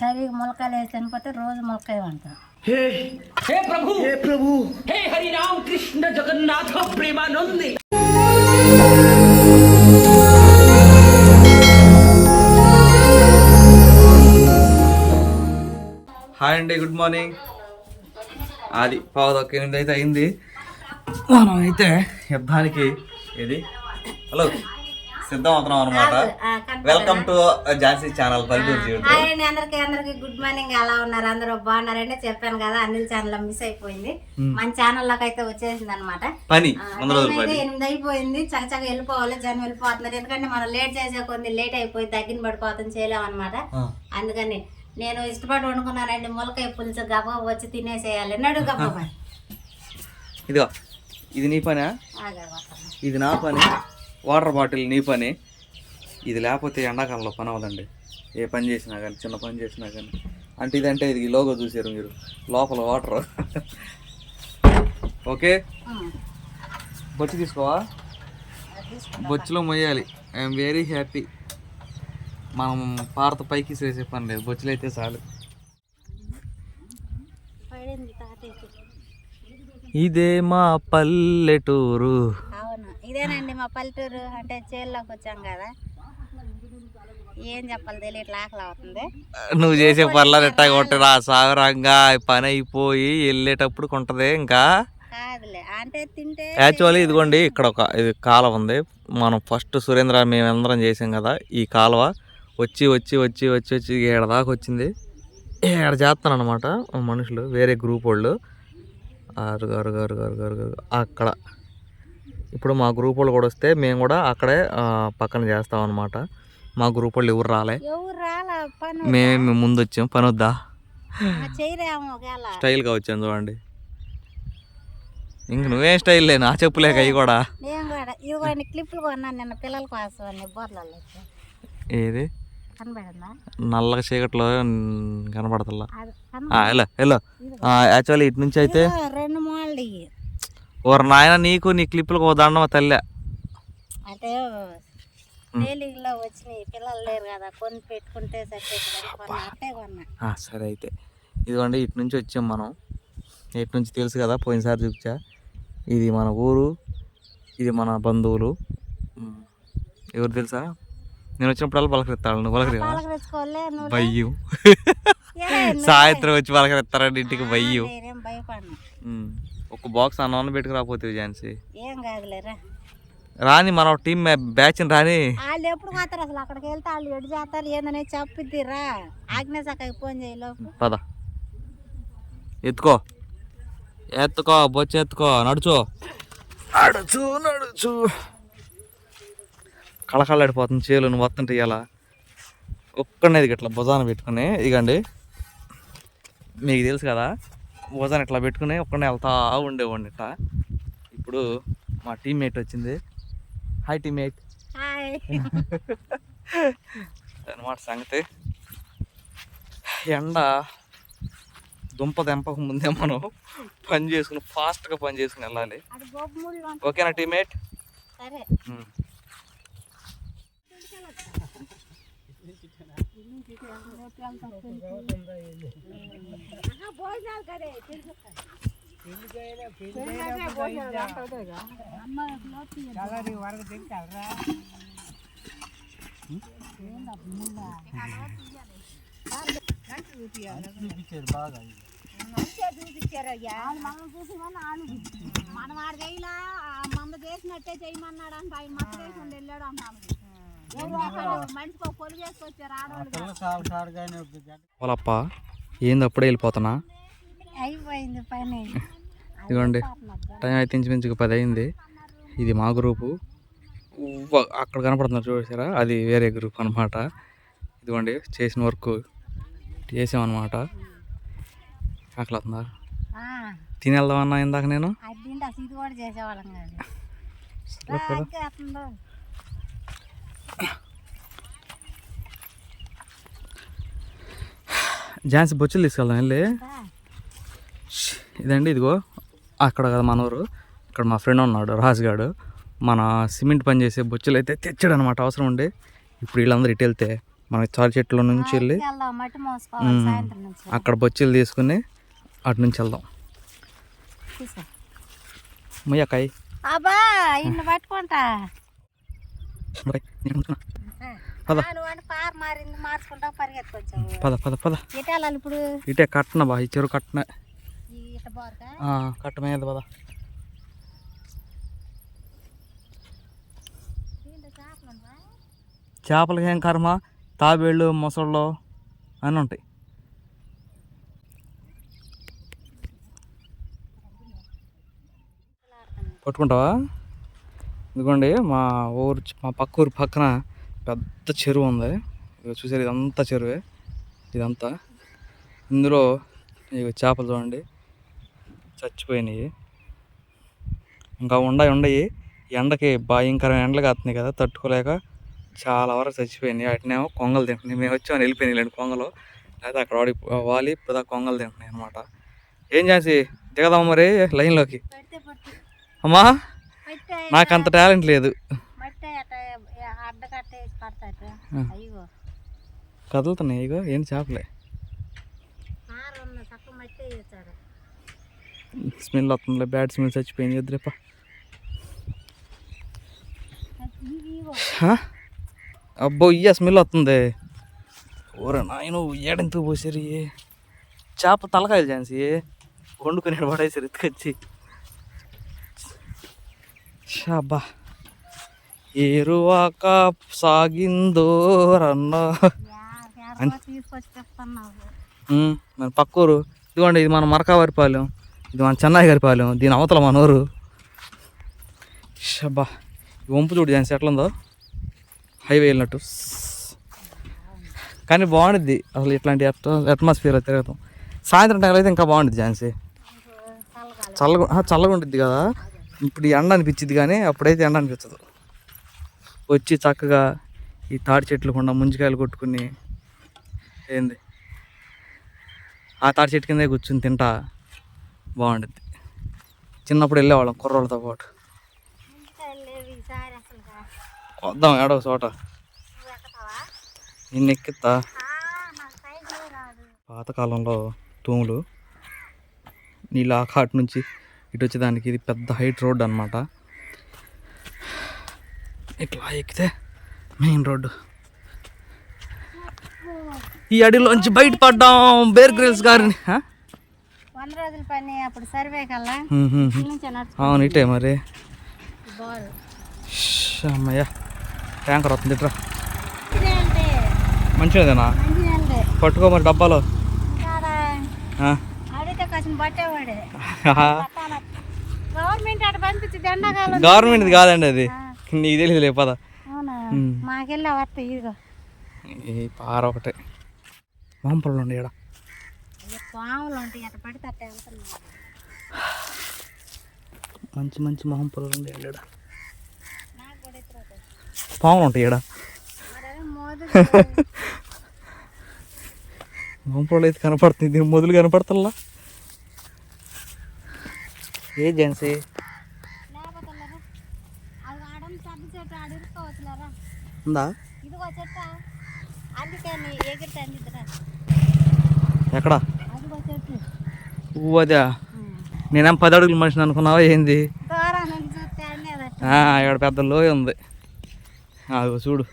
సరిగా మొలకాయలు వేసి చనిపోతే రోజు మొలకాయ వంట. హే. హే ప్రభు. హే ప్రభు. హే హరి కృష్ణ జగన్నాథ హాయ్ అండి గుడ్ మార్నింగ్. అది పావుదొక్క ఎనిమిది అయితే అయింది. మనం అయితే. యుద్ధానికి ఇది హలో. సిద్ధం అవుతున్నాం అనమాట వెల్కమ్ టు ఝాన్సీ ఛానల్ పల్లెటూరు జీవితం. హాయ్ అండి అందరికి అందరికి గుడ్ మార్నింగ్ ఎలా ఉన్నారు? అందరూ బాగున్నారంటే చెప్పాను కదా అనిల్ ఛానల్ మిస్ అయిపోయింది. మన ఛానల్లోకి అయితే వచ్చేసింది అనమాట పని. ఎనిమిది అయిపోయింది చక్కచక్క వెళ్ళిపోవాలి జనం వెళ్ళిపోతున్నారు. ఎందుకంటే మనం లేట్ చేసే కొన్ని లేట్ అయిపోయి తగ్గిన పడిపోతుంది చేయలేం అనమాట. అందుకని నేను ఇష్టపడి వండుకున్నానండి. మొలకాయ పులుసు గబ వచ్చి తినేసేయాలి. నడు గబ ఇదిగో ఇది నీ పనా? ఇది నా పని. వాటర్ బాటిల్ నీ పని. ఇది లేకపోతే ఎండాకాలంలో పని అవ్వదండి. ఏ పని చేసినా కానీ చిన్న పని చేసినా కానీ. అంటే ఇదంటే ఇది లోగో చూసారు మీరు. లోపల వాటర్ ఓకే? బొచ్చు తీసుకోవా? బొచ్చులో మొయ్యాలి. ఐఎమ్ వెరీ హ్యాపీ మనం పారత పైకి చేసే పని లేదు. బొచ్చులు అయితే చాలు. ఇదే మా పల్లెటూరు. ఇదేనండి మా పల్లెటూరు అంటే చేల్లోకి వచ్చాం కదా. ఏం చెప్పాలి తెలియట్లా ఆకలి అవుతుంది. నువ్వు చేసే పనులు ఎట్టా కొట్టరా సాగరంగా పని అయిపోయి వెళ్ళేటప్పుడు కొంటది ఇంకా? కాదులే అంటే తింటే యాక్చువల్లీ ఇదిగోండి ఇక్కడ ఒక ఇది కాలువ ఉంది. మనం ఫస్ట్ సురేంద్ర మేమందరం చేసాం కదా ఈ కాలువ. వచ్చి వచ్చి వచ్చి వచ్చి వచ్చి ఏడ దాకా వచ్చింది. ఏడ చేస్తాను అనమాట మనుషులు వేరే గ్రూప్ వాళ్ళు. ఆరు గారు గారు గారు గారు గారు అక్కడ ఇప్పుడు మా గ్రూప్ వాళ్ళు కూడా వస్తే మేము కూడా అక్కడే ఆ, పక్కన చేస్తాం అనమాట మా గ్రూప్ వాళ్ళు ఎవరు రాలే. మేమే ముందు వచ్చాం పని వద్దా? స్టైల్గా వచ్చాను చూడండి. ఇంక నువ్వేం స్టైల్ లే నా చెప్పులేక అవి కూడా. క్లిప్లు కొన్నాను నిన్న పిల్లల కోసం ఏది? నల్లగా చీకట్లో అది ఎలా ఎలా యాక్చువల్లీ ఇటు నుంచి అయితే ఓరు నాయన నీకు నీ క్లిప్పులకు ఓ దండం తల్లే? అంటే డైలీలో వచ్చినాయి. పిల్లలు లేరు కదా. కొని పెట్టుకుంటే సరిపోతుంది. కొన్నా అట్టే కొన్నా. ఆ, సరే అయితే. ఇదిగోండి ఇటు నుంచి వచ్చాం మనం. ఇటు నుంచి తెలుసు కదా పోయినసారి చూపించా. ఇది మన ఊరు ఇది మన బంధువులు. ఎవరు తెలుసా? నేను వచ్చినప్పుడల్లా పలకరిస్తాను నువ్వు పలకరి నువ్వు- సాయంత్రం వచ్చి పలకరిస్తారండి ఇంటికి ఉమ్. ఒక బాక్స్ అన్నం పెట్టుకురాపోతే ఝాన్సీ. ఏం కాదులేరా రాని మన టీం బ్యాచ్ రాని. వాళ్ళు ఎప్పుడు పోతారు అసలు అక్కడికి వెళ్తే వాళ్ళు ఎడు చేస్తారు ఏందని చెప్పిద్దిరా ఆగ్నేస్ అక్కడికి ఫోన్ చేయలోపు పద. ఎత్తుకో. ఎత్తుకో బొచ్చు ఎత్తుకో నడుచు. నడుచు నడుచు. కళకళలాడిపోతుంది చేలు నువ్వు వస్తుంటే ఇలా ఒక్కనేది ఇట్లా భుజాన పెట్టుకుని ఇగండి. మీకు తెలుసు కదా భుజాన ఇట్లా పెట్టుకుని ఒక్కనే వెళ్తా ఉండేవాడిని ఇట్లా. ఇప్పుడు మా టీమ్మేట్ వచ్చింది. హాయ్ టీమ్మేట్ అనమాట సంగతి. ఎండ దుంప దెంపక ముందే మనం పని చేసుకుని ఫాస్ట్గా పని చేసుకుని వెళ్ళాలి. అది గోపు ముళ్ళు అంట. ఓకేనా టీమేట్ మనం ఆడ చేయలా మంద చేసినట్టే చేయమన్నాడు అంట ఆయన మత చేసి వెళ్ళాడు అంటాము వాళ్ళప్ప ఏంది అప్పుడే వెళ్ళిపోతున్నా? అయిపోయింది పని. ఇదిగోండి టైం అయితే ఇంచుమించుకు పది అయింది ఇది మా గ్రూపు. అక్కడ కనపడుతున్నారు చూసారా? అది వేరే గ్రూప్ అనమాట ఇదిగోండి చేసిన వర్క్ చేసామన్నమాట. ఆకలి అవుతుందా తిని వెళ్దామన్నా ఇందాక నేను అది అసలు ఇది కూడా చేసేవాళ్ళం కాదు సరే పద. ఇంకేస్తుందో ఝాన్సీ బొచ్చులు తీసుకెళ్దాం వెళ్ళి. ఇదండి ఇదిగో. అక్కడ కదా మన ఊరు. ఇక్కడ మా ఫ్రెండ్ ఉన్నాడు రాజుగాడు. మన సిమెంట్ పని చేసే బొచ్చులు అయితే తెచ్చాడు అనమాట అవసరం ఉండి. ఇప్పుడు వీళ్ళందరూ ఇటు వెళ్తే మనకి తాడి చెట్ల నుంచి వెళ్ళి అక్కడ బొచ్చులు తీసుకుని అటు నుంచి వెళ్దాం. ముయ్యకాయ అబ్బా ఇన్ని పట్టుకుంటా. పద. పద పద పద. ఇటే కట్టన బా ఈ చెరువు కట్టన ఈ ఇట బోరకా? కట్ట మీద పద? చేపలకి ఏం కర్మ? తాబేళ్ళు మొసళ్ళు అని ఉంటాయి. పట్టుకుంటావా? ఇదిగోండి మా ఊరు మా పక్క ఊరు పక్కన పెద్ద చెరువు ఉంది. ఇక చూసారు ఇదంతా చెరువే. ఇదంతా. ఇందులో ఇక చేపలు చూడండి. చచ్చిపోయినాయి. ఇంకా ఉండయి ఉండయి. ఎండకి భయంకరమైన ఎండలు కాస్తున్నాయి కదా తట్టుకోలేక చాలా వరకు చచ్చిపోయినాయి. వాటినేమో కొంగలు తింటున్నాయి. మేము వచ్చామని వెళ్ళిపోయినాయి లేండి కొంగలు. లేదా అక్కడ వాడి వాలి ఇప్పుడు కొంగలు తింటున్నాయి అనమాట ఏం చేసి దిగదాం మరి లైన్లోకి? అమ్మా! నాకు అంత టాలెంట్ లేదు. కదులుతున్నాయి ఇగో ఏం చేపలే. స్మెల్ వస్తుంది బ్యాడ్ స్మెల్ చచ్చిపోయింది ఎదురేపా అబ్బో ఇయ్య స్మెల్ వస్తుంది. ఊర నాయన ఏడంతు పోసారు. చేప తలకాయలు ఛాన్సీ వండుకుని పడేసారు ఎత్తుకొచ్చి షాబా ఏరువాక సాగిందో రన్న. మన పక్కూరు. ఇదిగోండి ఇది మన మరకావారిపాలెం. ఇది మన చెన్నై గారిపాలెం దీని అవతల మన ఊరు. షబ్బా ఈ వంపు చూడు దాని ఎట్లా ఉందో? హైవే వెళ్ళినట్టు. కానీ బాగుండిద్ది. అసలు ఇట్లాంటి అట్మాస్ఫియర్ తిరగతాం సాయంత్రం టైంలో అయితే ఇంకా బాగుండిద్ది ఝాన్సీ. చల్లగా చల్లగా ఉంటుంది కదా. ఇప్పుడు ఎండ అనిపించింది కానీ అప్పుడైతే ఎండ అనిపించదు. వచ్చి చక్కగా ఈ తాడి చెట్లుకుండా ముంజికాయలు కొట్టుకుని ఏంది? ఆ తాడి చెట్టు కిందే కూర్చుని తింటా బాగుంటుంది చిన్నప్పుడు వెళ్ళేవాళ్ళం కుర్రోళ్ళతో పాటు. వద్దాం ఏడో చోట. నిన్న ఎక్కిస్తా పాతకాలంలో తూములు నీళ్ళు ఆ కాటు నుంచి ఇటు వచ్చేదానికి ఇది పెద్ద హైట్ రోడ్ అన్నమాట. ఇట్లా ఎక్కితే మెయిన్ రోడ్డు. ఈ అడవిలోంచి బయట పడ్డాం బేర్ గ్రిల్స్ గారిని అవును ఇటే మరి. అమ్మయ్య. ట్యాంకర్ వస్తుంది ఇట్రా మంచిదేనా? పట్టుకో మరి డబ్బాలో. గవర్నమెంట్ కాదండి అది. నీకు తెలియదు పద. అవునా? ఉమ్. మాకెళ్ళి వస్తాయి ఇదిగో. ఈ పార ఒకటే. మాంపళ్ళు ఉండి ఈడ అయ్యో, పాములు ఉంటాయి అట్ట పడితే అట్ట వెళ్తున్నాయి మంచి మంచి మొహం పొలాలు ఉండే ఈడ నాకు కూడా ఎత్తురు అవుతాయి. పాములు ఉంటాయి మోదు మొహం పొలాలు అయితే కనపడుతుంది మొదలు కనపడతల్లా ఏ జెన్సీ లేకపోతే లేరా? అది ఆడం పెద్ద చెట్టు ఆడ ఇరుకోవచ్చులేరా ఉందా? ఇదిగో చెట్ట అందుకే నీ ఎగిరితే అందిద్దురా. ఎక్కడ? అదిగో చెట్టు అదే నేనేం పది అడుగుల మనిషిని అనుకున్నావా ఏంది? ఇక్కడ పెద్ద లోయ ఉంది. అదిగో చూడు.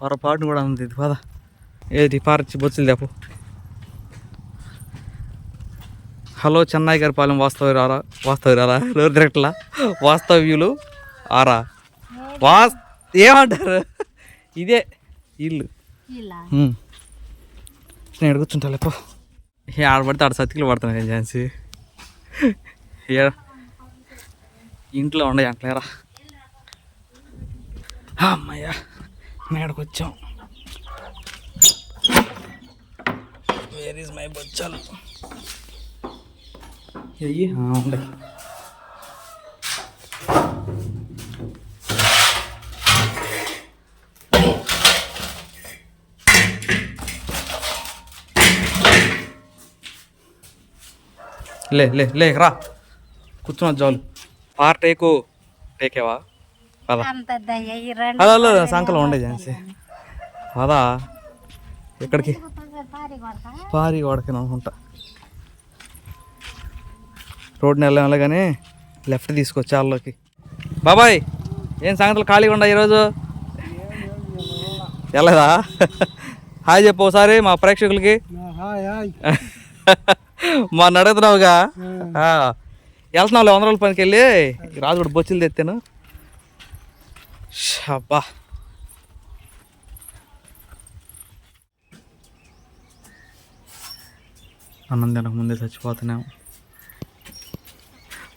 పొరపాటును కూడా ఉంది ఇది పద. ఏది పారచ్చి బొచ్చులు చెప్పు హలో చెన్నై గారి పాలెం వాస్తవ రారా? వాస్తవ రారా? డైరెక్ట్లా వాస్తవ్యులు ఆరా? వాస్ ఏమంటారు? ఇదే ఇల్లు. నేను కూర్చుంటా లేపో ఆడబడితే ఆడ సతికిలు పడుతున్నాయి ఏం ఛాన్సీ ఏ ఇంట్లో ఉండే అంటలేరా? అమ్మయ్యా మేడకు వచ్చాం. వేర్ ఈజ్ మై బొచ్చాలు? అయ్యి ఉండే. లే లే లే రా. కూర్చున్నా జాలు. పార్ టేకు టేకేవా? పద. హలో సంకలం ఉండే ఝాన్సీ. పదా. ఎక్కడికి? పారి కొడతా పారి వాడకి అనుకుంటా రోడ్ని వెళ్ళాలి కానీ లెఫ్ట్ తీసుకో చాల్లోకి బాబాయ్ ఏం సంగతులు ఖాళీగా ఉండా ఈరోజు? వెళ్ళదా హాయ్ చెప్పు ఒకసారి మా ప్రేక్షకులకి. మా అడుగుతున్నావుగా? వెళ్తున్నావు వంద రోజుల పనికి వెళ్ళి? రాజు కూడా బొచ్చులు తెత్తాను అబ్బా అన్నం తినక ముందే చచ్చిపోతున్నాము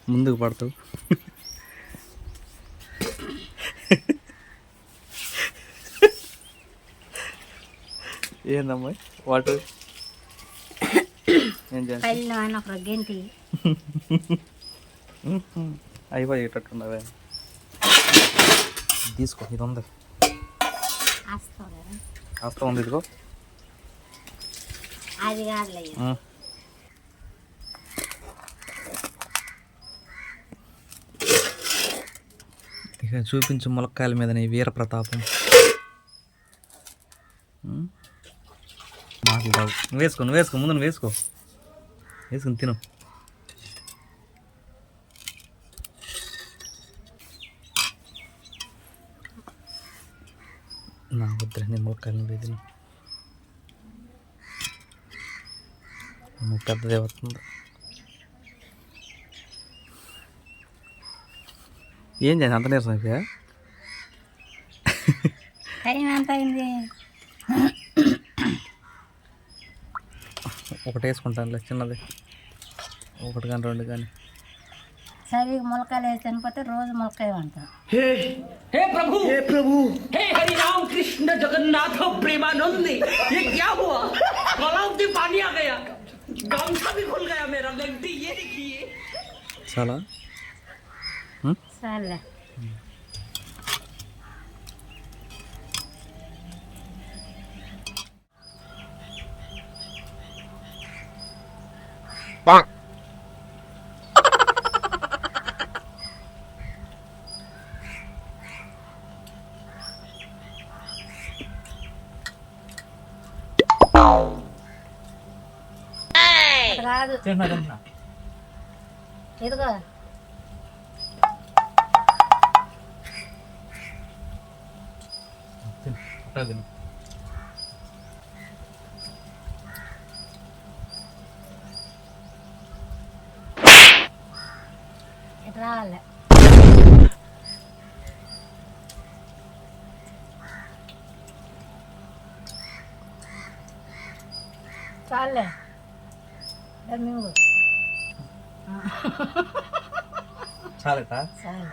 ముందుకు పడతావు. ఏందమ్మా? వాటు? అయిపోయేటట్టుండవే తీసుకో ఇది ఉంది. కాస్త ఉంది ఇదిగో. అది. ఇక చూపించు ములక్కాయల మీద నీ వీర ప్రతాపం మాటలు రావు నువ్వు వేసుకో నువ్వు వేసుకో ముందు నువ్వు వేసుకో. వేసుకుని తిను. నా వద్దులే మొక్కలు వేదిన పెద్దదే వస్తుంది ఏం చేయాలి అంత నీరసం అయిపోయా? టైం ఎంత అయింది? ఒకటి వేసుకుంటానులే చిన్నది ఒకటి కానీ రెండు కానీ సరే ములకాయలు వేసి తినకపోతే రోజు ములకాయ వంటాం हे हे प्रभु हे प्रभु हे हरि राम कृष्ण जगन्नाथ प्रेमानंद ये क्या हुआ तालाब से पानी आ गया गामछा भी खुल गया मेरा गलती ये देखिए చాలా సర్లే అది కాదు తింటున్నా తింటున్నా ఇదిగో చాలే. మింగు చాలట? చాలు.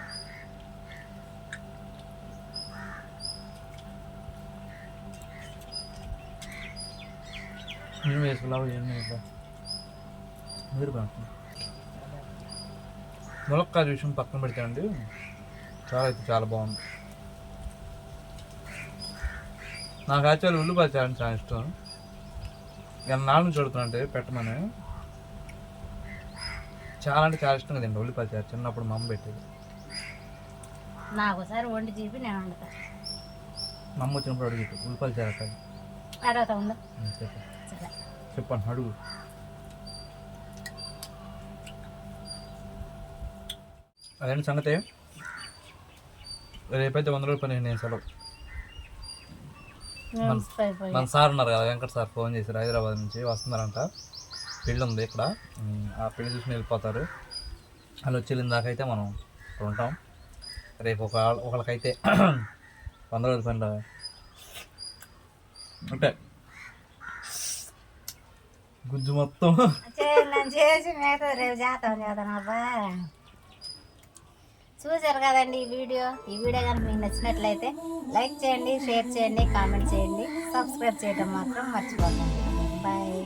నేను వేసుకున్నావు ఏం వేసుకో మీరు బాగుంటుంది ములక్కాయ విషయం పక్కన పెడతాండి చాలా అయితే చాలా బాగుంది. నాకు యాక్చువల్ ఉల్లిపాయ చేయడం చాలా ఇష్టం. నాలుగు చూడుతున్నంటే పెట్టమని. చాలా అంటే చాలా ఇష్టంగా తింటా ఉల్లిపాయ చారు చిన్నప్పుడు మా అమ్మ పెట్టేది. నాకు ఒకసారి వండి చూపి నేను వండుతా. మా అమ్మ వచ్చినప్పుడు అడుగుతాడు ఉల్లిపాయ చారు అడుగుతా ఉందా చెప్పు. చెప్పండి అడుగు. అదేంటి సంగతి? రేపైతే వంద రూపాయలు పని నేను సెలవు. మన సార్ ఉన్నారు కదా వెంకట సార్ ఫోన్ చేశారు హైదరాబాద్ నుంచి వస్తున్నారంట. పెళ్ళి ఉంది ఇక్కడ. ఆ పెళ్ళి చూసుకుని వెళ్ళిపోతారు. వాళ్ళు వచ్చి వెళ్ళిన దాకా అయితే మనం ఇక్కడ ఉంటాం. రేపు ఒక ఒకరికైతే వంద రోజుల పని అంటే గుజ్జు మొత్తం. చేసి మిగతా రేపు చేస్తాను అబ్బా. చూసారు కదండి ఈ వీడియో? ఈ వీడియో కనుక మీకు నచ్చినట్లయితే లైక్ చేయండి షేర్ చేయండి కామెంట్ చేయండి. సబ్స్క్రైబ్ చేయడం మాత్రం మర్చిపోకండి. బాయ్.